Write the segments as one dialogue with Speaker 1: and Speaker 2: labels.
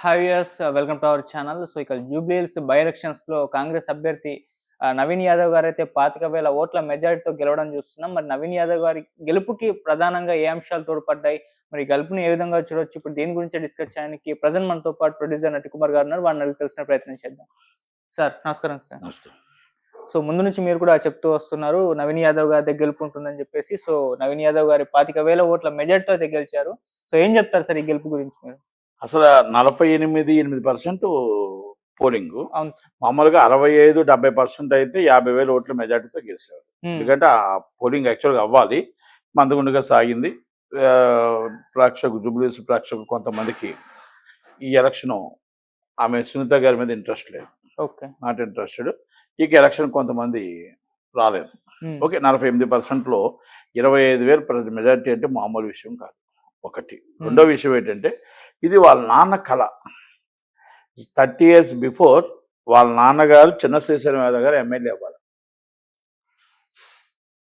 Speaker 1: Hi yes welcome to our channel. So ఇక Jubilee Hills by ఎలక్షన్స్లో కాంగ్రెస్ అభ్యర్థి నవీన్ యాదవ్ గారు అయితే పాతిక వేల ఓట్ల మెజారిటీతో గెలవడం చూస్తున్నాం. మరి నవీన్ యాదవ్ గారి గెలుపుకి ప్రధానంగా ఏ అంశాలు తోడ్పడ్డాయి? మరి గెలుపుని ఏ విధంగా చూడొచ్చు? ఇప్పుడు దీని గురించి డిస్కస్ చేయడానికి ప్రజెంట్ మనతో పాటు ప్రొడ్యూసర్ నటి కుమార్ గారు ఉన్నారు. వారిని అడిగి తెలిసిన ప్రయత్నం చేద్దాం. సార్ నమస్కారం సార్. సో ముందు నుంచి మీరు కూడా చెప్తూ వస్తున్నారు నవీన్ యాదవ్ గారి దగ్గర గెలుపు ఉంటుందని చెప్పేసి. సో నవీన్ యాదవ్ గారి పాతిక వేల ఓట్ల మెజారిటీతో అయితే గెలిచారు. సో ఏం చెప్తారు సార్ ఈ గెలుపు గురించి మీరు?
Speaker 2: అసలు నలభై ఎనిమిది ఎనిమిది పర్సెంట్ పోలింగ్. మామూలుగా అరవై ఐదు డెబ్బై పర్సెంట్ అయితే యాభై వేల ఓట్ల మెజార్టీతో గెలిచారు. ఎందుకంటే ఆ పోలింగ్ యాక్చువల్గా అవ్వాలి. మందగుండుగా సాగింది. ప్రేక్షకు జుబ్లీస్ ప్రేక్షకులు కొంతమందికి ఈ ఎలక్షన్ ఆమె సునీత గారి మీద ఇంట్రెస్ట్ లేదు.
Speaker 1: ఓకే.
Speaker 2: Not interested. ఇక ఎలక్షన్ కొంతమంది రాలేదు. ఓకే నలభై ఎనిమిది పర్సెంట్లో ఇరవై ఐదు వేలు ప్రతి మెజారిటీ అంటే మామూలు విషయం కాదు. ఒకటి. రెండో విషయం ఏంటంటే ఇది వాళ్ళ నాన్న కళ థర్టీ ఇయర్స్ బిఫోర్ వాళ్ళ నాన్నగారు చిన్న శ్రీశైలం యాదవ్ గారు ఎమ్మెల్యే అవ్వాలి.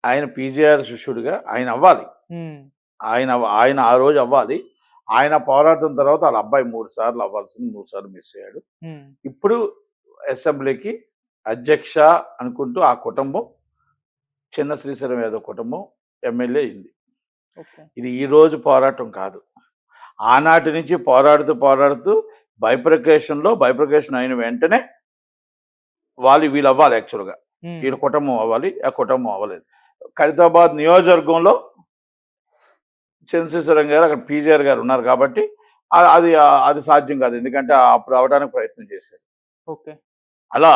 Speaker 2: ఆయన పీజీఆర్ శిష్యుడిగా ఆయన అవ్వాలి. ఆయన ఆయన ఆ రోజు అవ్వాలి. ఆయన పోరాటం తర్వాత వాళ్ళ అబ్బాయి మూడు సార్లు అవ్వాల్సింది మూడు సార్లు మిస్ అయ్యాడు. ఇప్పుడు అసెంబ్లీకి అధ్యక్ష అనుకుంటూ ఆ కుటుంబం చిన్న శ్రీశైలం యాదవ్ కుటుంబం ఎమ్మెల్యే అయింది. ఇది ఈ రోజు పోరాటం కాదు. ఆనాటి నుంచి పోరాడుతూ పోరాడుతూ బైప్రకేషన్లో బైప్రకేషన్ అయిన వెంటనే వాళ్ళు వీళ్ళు అవ్వాలి యాక్చువల్గా వీళ్ళ కుటుంబం అవ్వాలి ఆ కుటుంబం అవ్వలేదు. ఖైరతాబాద్ నియోజకవర్గంలో చంద్రశేఖరం గారు అక్కడ పీజీఆర్ గారు ఉన్నారు కాబట్టి అది అది సాధ్యం కాదు. ఎందుకంటే అప్పుడు అవడానికి ప్రయత్నం చేశారు.
Speaker 1: ఓకే.
Speaker 2: అలా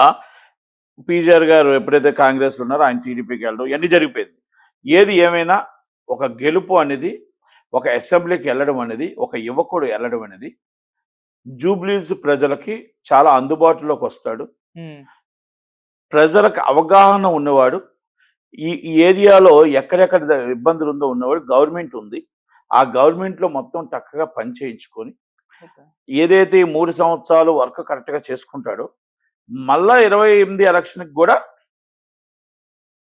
Speaker 2: పీజీఆర్ గారు ఎప్పుడైతే కాంగ్రెస్లో ఉన్నారో ఆయన టీడీపీకి వెళ్ళడం ఇవన్నీ జరిగిపోయింది. ఏది ఏమైనా ఒక గెలుపు అనేది ఒక అసెంబ్లీకి వెళ్ళడం అనేది ఒక యువకుడు వెళ్ళడం అనేది జూబ్లీస్ ప్రజలకి చాలా అందుబాటులోకి వస్తాడు. ప్రజలకు అవగాహన ఉన్నవాడు ఈ ఏరియాలో ఎక్కడెక్కడ ఇబ్బందులు ఉందో ఉన్నవాడు గవర్నమెంట్ ఉంది. ఆ గవర్నమెంట్లో మొత్తం చక్కగా పని చేయించుకొని
Speaker 1: ఓకే.
Speaker 2: ఏదైతే ఈ మూడు సంవత్సరాలు వర్క్ కరెక్ట్గా చేసుకుంటాడో మళ్ళా ఇరవై ఎనిమిది ఎలక్షన్కి కూడా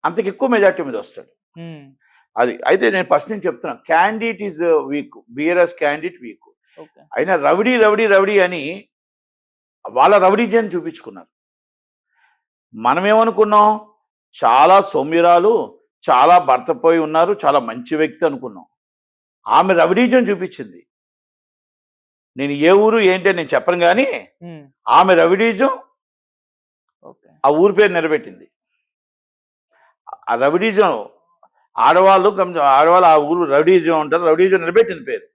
Speaker 2: అంతకు ఎక్కువ మెజార్టీ మీద వస్తాడు. అది అయితే నేను ఫస్ట్ నుంచి చెప్తున్నా candidate is weak BRS candidate weak
Speaker 1: okay.
Speaker 2: అయినా రవిడి రవిడి రవిడి అని వాళ్ళ రవిడీజన్ చూపించుకున్నారు. మనం ఏమనుకున్నాం చాలా సౌమ్యురాలు చాలా భర్తపోయి ఉన్నారు చాలా మంచి వ్యక్తి అనుకున్నాం. ఆమె రవిడీజన్ చూపించింది. నేను ఏ ఊరు ఏంటి అని నేను చెప్పను కానీ ఆమె రవిడీజం
Speaker 1: ఓకే.
Speaker 2: ఆ ఊరి పేరు నిలబెట్టింది. ఆ రవిడీజం ఆడవాళ్ళు ఆడవాళ్ళు ఆ ఊరు రవిడీజం ఉంటారు రవిడీజం నిలబెట్టింది పేరు.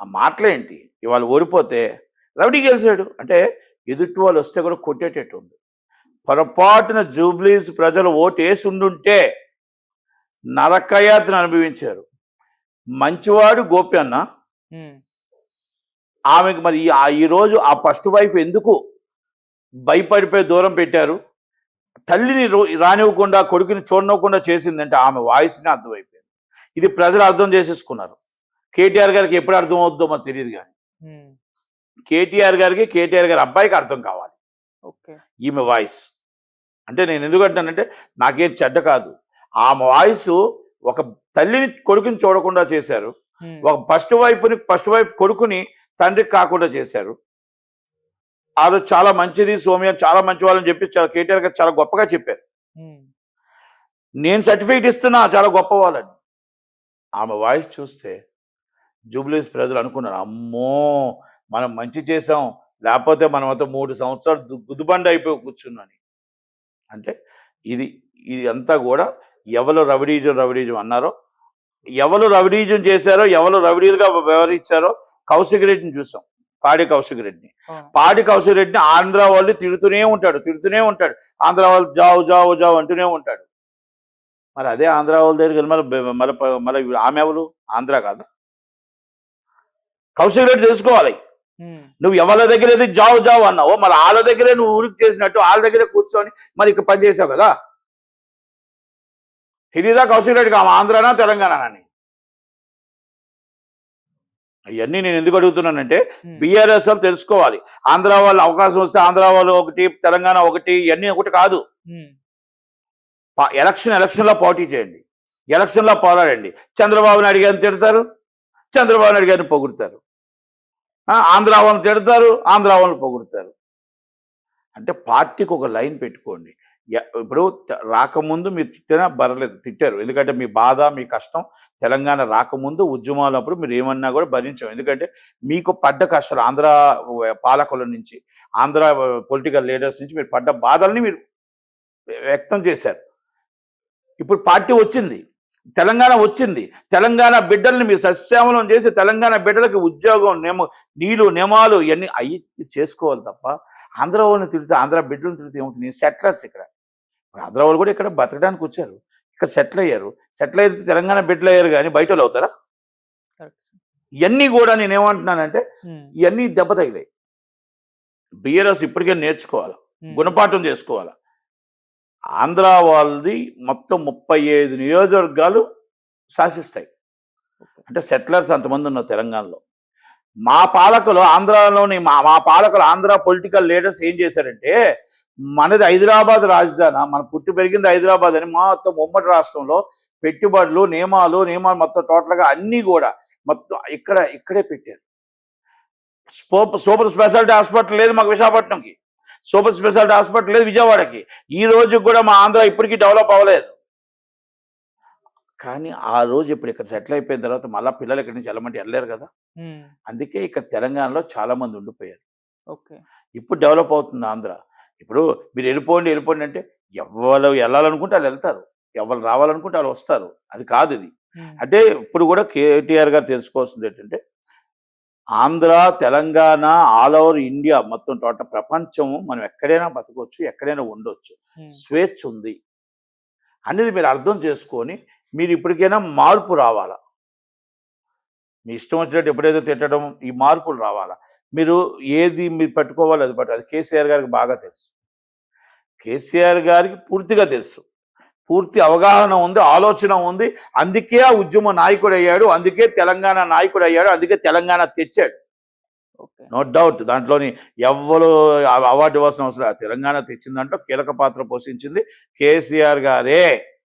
Speaker 2: ఆ మాటలేంటి? ఇవాళ ఓడిపోతే రవిడి గెలిచాడు. అంటే ఎదుటి వాళ్ళు వస్తే కూడా కొట్టేటట్టు ఉంది. పొరపాటున జూబ్లీస్ ప్రజలు ఓటు వేసి ఉండుంటే నరకయాత్ర అనుభవించారు. మంచివాడు గోపి అన్న. ఆమెకు మరి ఈరోజు ఆ ఫస్ట్ వైఫ్ ఎందుకు భయపడిపోయి దూరం పెట్టారు? తల్లిని రానివ్వకుండా కొడుకుని చూడనివ్వకుండా చేసిందంటే ఆమె వాయిస్ని అర్థమైపోయింది. ఇది ప్రజలు అర్థం చేసేసుకున్నారు. కేటీఆర్ గారికి ఎప్పుడు అర్థం అవుతుందో మాకు తెలియదు కానీ కేటీఆర్ గారికి కేటీఆర్ గారి అబ్బాయికి అర్థం కావాలి.
Speaker 1: ఓకే.
Speaker 2: ఈమె వాయిస్. అంటే నేను ఎందుకంటానంటే నాకేం చెడ్డ కాదు. ఆమె వాయిస్ ఒక తల్లిని కొడుకుని చూడకుండా చేశారు. ఒక ఫస్ట్ వైఫ్ని ఫస్ట్ వైఫ్ కొడుకుని తండ్రికి కాకుండా చేశారు. ఆ రోజు చాలా మంచిది సోమ్య చాలా మంచి వాళ్ళని చెప్పి చాలా కేటీఆర్ గారు చాలా గొప్పగా చెప్పారు. నేను సర్టిఫికేట్ ఇస్తున్నా చాలా గొప్ప వాళ్ళని ఆమె వాయిస్ చూస్తే జూబ్లీస్ ప్రజలు అనుకున్నారు అమ్మో! మనం మంచి చేసాం లేకపోతే మనం అంతా మూడు సంవత్సరాలు గుద్దుబండ అయిపోయి కూర్చున్నాని అంటే ఇది ఇది అంతా కూడా ఎవరు రవిడీజం రవిడీజం అన్నారో ఎవరు రవిడీజం చేశారో ఎవరు రవిడీలుగా వ్యవహరించారో కౌశిక్ రెడ్డిని చూసాం. పాడి కౌశిక్ రెడ్డిని. పాడి కౌశిక్ రెడ్డిని ఆంధ్ర వాళ్ళు తిడుతూనే ఉంటాడు తిడుతూనే ఉంటాడు. ఆంధ్ర వాళ్ళు జావు జావు జావు అంటూనే ఉంటాడు. మరి అదే ఆంధ్ర వాళ్ళ దగ్గరికి వెళ్ళి మళ్ళీ మళ్ళీ మళ్ళీ ఆమె ఎవరు? ఆంధ్ర కాదా? కౌశిక్ రెడ్డి తెలుసుకోవాలి. నువ్వు ఎవరి దగ్గర అయితే జావు జావు అన్నావో మరి వాళ్ళ దగ్గరే నువ్వు ఊరికి చేసినట్టు వాళ్ళ దగ్గరే కూర్చొని మరి ఇక్కడ పని చేసావు కదా? తెలీదా కౌశిక్ రెడ్డికి ఆమె ఆంధ్రానా తెలంగాణ అని? అవన్నీ నేను ఎందుకు అడుగుతున్నానంటే బీఆర్ఎస్ వాళ్ళు తెలుసుకోవాలి. ఆంధ్ర వాళ్ళు అవకాశం వస్తే ఆంధ్ర వాళ్ళు ఒకటి తెలంగాణ ఒకటి ఇవన్నీ ఒకటి కాదు. ఎలక్షన్ ఎలక్షన్లో పోటీ చేయండి. ఎలక్షన్లో పోరాడండి. చంద్రబాబు నాయుడు గారిని తిడతారు. చంద్రబాబు నాయుడు గారిని పొగుడుతారు. ఆంధ్ర వాళ్ళని తిడతారు. ఆంధ్ర వాళ్ళని పొగుడుతారు. అంటే పార్టీకి ఒక లైన్ పెట్టుకోండి. ఇప్పుడు రాకముందు మీరు తిట్టినా బరలేదు తిట్టారు. ఎందుకంటే మీ బాధ మీ కష్టం తెలంగాణ రాకముందు ఉద్యమాలప్పుడు మీరు ఏమన్నా కూడా భరించాం ఎందుకంటే మీకు పడ్డ కష్టాలు ఆంధ్ర పాలకుల నుంచి ఆంధ్ర పొలిటికల్ లీడర్స్ నుంచి మీరు పడ్డ బాధల్ని మీరు వ్యక్తం చేశారు. ఇప్పుడు పార్టీ వచ్చింది తెలంగాణ వచ్చింది. తెలంగాణ బిడ్డల్ని మీరు సస్యామలం చేసి తెలంగాణ బిడ్డలకి ఉద్యోగం నియమ నీళ్ళు నియమాలు ఇవన్నీ అయ్యి చేసుకోవాలి తప్ప ఆంధ్ర వాళ్ళని తిడితే ఆంధ్ర బిడ్డలను తిడితే ఏముంటుంది? సెట్లర్స్ ఇక్కడ. ఆంధ్ర వాళ్ళు కూడా ఇక్కడ బతకడానికి వచ్చారు. ఇక్కడ సెటిల్ అయ్యారు. సెటిల్ అయితే తెలంగాణ బిడ్డలు అయ్యారు కానీ బయట అవుతారా? ఇవన్నీ కూడా నేను ఏమంటున్నానంటే
Speaker 1: ఉమ్,
Speaker 2: ఇవన్నీ దెబ్బ తగిలాయి. బిఆర్ఎస్ ఇప్పటికే నేర్చుకోవాలి.
Speaker 1: ఉమ్,
Speaker 2: గుణపాఠం చేసుకోవాలి. ఆంధ్ర వాళ్ళది మొత్తం ముప్పై ఐదు నియోజకవర్గాలు శాసిస్తాయి. అంటే సెటిలర్స్ అంతమంది ఉన్నారు తెలంగాణలో. మా పాలకులు ఆంధ్రాలోని మా మా పాలకులు ఆంధ్ర పొలిటికల్ లీడర్స్ ఏం చేశారంటే మనది హైదరాబాద్ రాజధాని మన పుట్టి పెరిగింది హైదరాబాద్ అని మొత్తం ఉమ్మడి రాష్ట్రంలో పెట్టుబడులు నియమాలు నియమాలు మొత్తం టోటల్గా అన్నీ కూడా మొత్తం ఇక్కడ ఇక్కడే పెట్టారు. సూపర్ సూపర్ స్పెషాలిటీ హాస్పిటల్ లేదు మాకు విశాఖపట్నంకి. సూపర్ స్పెషాలిటీ హాస్పిటల్ లేదు విజయవాడకి. ఈ రోజు కూడా మా ఆంధ్ర ఇప్పటికీ డెవలప్ అవ్వలేదు. కానీ ఆ రోజు ఇప్పుడు ఇక్కడ సెటిల్ అయిపోయిన తర్వాత మళ్ళీ పిల్లలు ఇక్కడి నుంచి వెళ్ళమంటే వెళ్ళలేరు కదా! అందుకే ఇక్కడ తెలంగాణలో చాలా మంది ఉండిపోయారు.
Speaker 1: ఓకే.
Speaker 2: ఇప్పుడు డెవలప్ అవుతుంది ఆంధ్ర. ఇప్పుడు మీరు వెళ్ళిపోండి వెళ్ళిపోండి అంటే ఎవరు వెళ్ళాలనుకుంటే వాళ్ళు వెళ్తారు ఎవరు రావాలనుకుంటే వాళ్ళు వస్తారు. అది కాదు ఇది. అంటే ఇప్పుడు కూడా కేటీఆర్ గారు తెలుసుకోవాల్సింది ఏంటంటే Andhra Telangana all over India మొత్తం టోటల్ ప్రపంచం మనం ఎక్కడైనా బతకొచ్చు ఎక్కడైనా ఉండొచ్చు. స్వేచ్ఛ ఉంది. అనేది మీరు అర్థం చేసుకొని మీరు ఇప్పటికైనా మార్పు రావాలా? మీ ఇష్టం వచ్చినట్టు ఎప్పుడైతే తిట్టడం ఈ మార్పులు రావాలా? మీరు ఏది మీరు పట్టుకోవాలో అది పట్టు అది కేసీఆర్ గారికి బాగా తెలుసు. కేసీఆర్ గారికి పూర్తిగా తెలుసు. పూర్తి అవగాహన ఉంది ఆలోచన ఉంది. అందుకే ఆ ఉద్యమ నాయకుడు అయ్యాడు అందుకే తెలంగాణ నాయకుడు అయ్యాడు అందుకే తెలంగాణ తెచ్చాడు.
Speaker 1: ఓకే.
Speaker 2: నో డౌట్ దాంట్లోని ఎవ్వరు అవ- అవార్డు ఇవ్వాల్సిన అవసరం. తెలంగాణ తెచ్చిన దాంట్లో కీలక పాత్ర పోషించింది కేసీఆర్ గారే.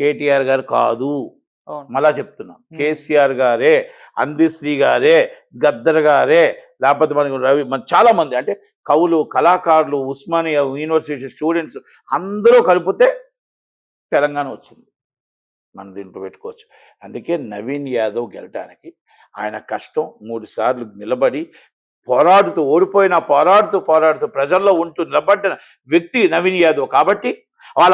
Speaker 2: కేటీఆర్ గారు కాదు. మళ్ళా చెప్తున్నా. కేసీఆర్ గారే అందిశ్రీ గారే గద్దర్ గారే లేకపోతే మనకు రవి మన చాలా మంది అంటే కవులు కళాకారులు ఉస్మానియా యూనివర్సిటీ స్టూడెంట్స్ అందరూ కలిపితే తెలంగాణ వచ్చింది. మనం దీంట్లో పెట్టుకోవచ్చు. అందుకే నవీన్ యాదవ్ గెలటానికి ఆయన కష్టం మూడు సార్లు నిలబడి పోరాడుతూ ఓడిపోయినా పోరాడుతూ పోరాడుతూ ప్రజల్లో ఉంటూ నిలబడిన వ్యక్తి నవీన్ యాదవ్. కాబట్టి వాళ్ళ